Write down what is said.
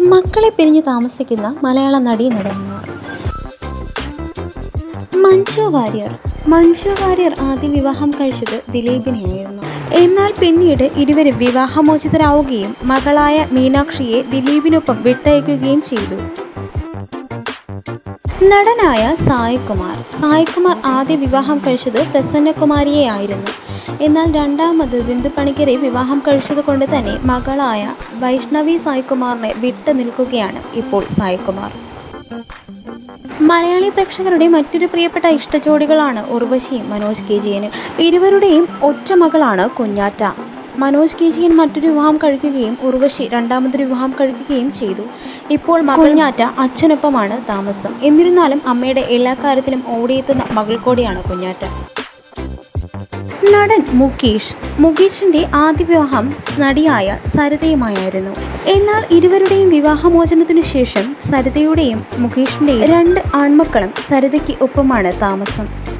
മക്കളെ പിരിഞ്ഞു താമസിക്കുന്ന മലയാള നടി നടന്മാർ. മഞ്ജു വാര്യർ. മഞ്ജു വാര്യർ ആദ്യ വിവാഹം കഴിച്ചത് ദിലീപിനെയായിരുന്നു. എന്നാൽ പിന്നീട് ഇരുവരും വിവാഹമോചിതരാവുകയും മകളായ മീനാക്ഷിയെ ദിലീപിനൊപ്പം വിട്ടയക്കുകയും ചെയ്തു. നടനായ സായ്കുമാർ സായ്കുമാർ ആദ്യ വിവാഹം കഴിച്ചത് പ്രസന്നകുമാരിയെ ആയിരുന്നു എന്നാൽ രണ്ടാമത് ബിന്ദു പണിക്കരെ വിവാഹം കഴിച്ചത് കൊണ്ട് തന്നെ മകളായ വൈഷ്ണവി സായ്കുമാറിനെ വിട്ടു നിൽക്കുകയാണ് ഇപ്പോൾ സായ്കുമാർ മലയാളി പ്രേക്ഷകരുടെ മറ്റൊരു പ്രിയപ്പെട്ട ഇഷ്ടജോഡികളാണ് ഉർവശിയും മനോജ് കെ ജിയനും ഇരുവരുടെയും ഒറ്റ മകളാണ് കുഞ്ഞാറ്റ. മനോജ് കെ ജിയൻ മറ്റൊരു വിവാഹം കഴിക്കുകയും ഉർവശി രണ്ടാമതൊരു വിവാഹം കഴിക്കുകയും ചെയ്തു. ഇപ്പോൾ കുഞ്ഞാറ്റ അച്ഛനൊപ്പമാണ് താമസം. എന്നിരുന്നാലും അമ്മയുടെ എല്ലാ കാര്യത്തിലും ഓടിയെത്തുന്ന മകൾ കൂടിയാണ് കുഞ്ഞാറ്റ. നടൻ മുകേഷ്. മുകേഷിന്റെ ആദ്യ വിവാഹം നടിയായ സരിതയുമായിരുന്നു. എന്നാൽ ഇരുവരുടെയും വിവാഹമോചനത്തിനു ശേഷം സരിതയുടെയും മുകേഷിന്റെയും രണ്ട് ആൺമക്കളും സരിതയ്ക്ക് ഒപ്പമാണ് താമസം.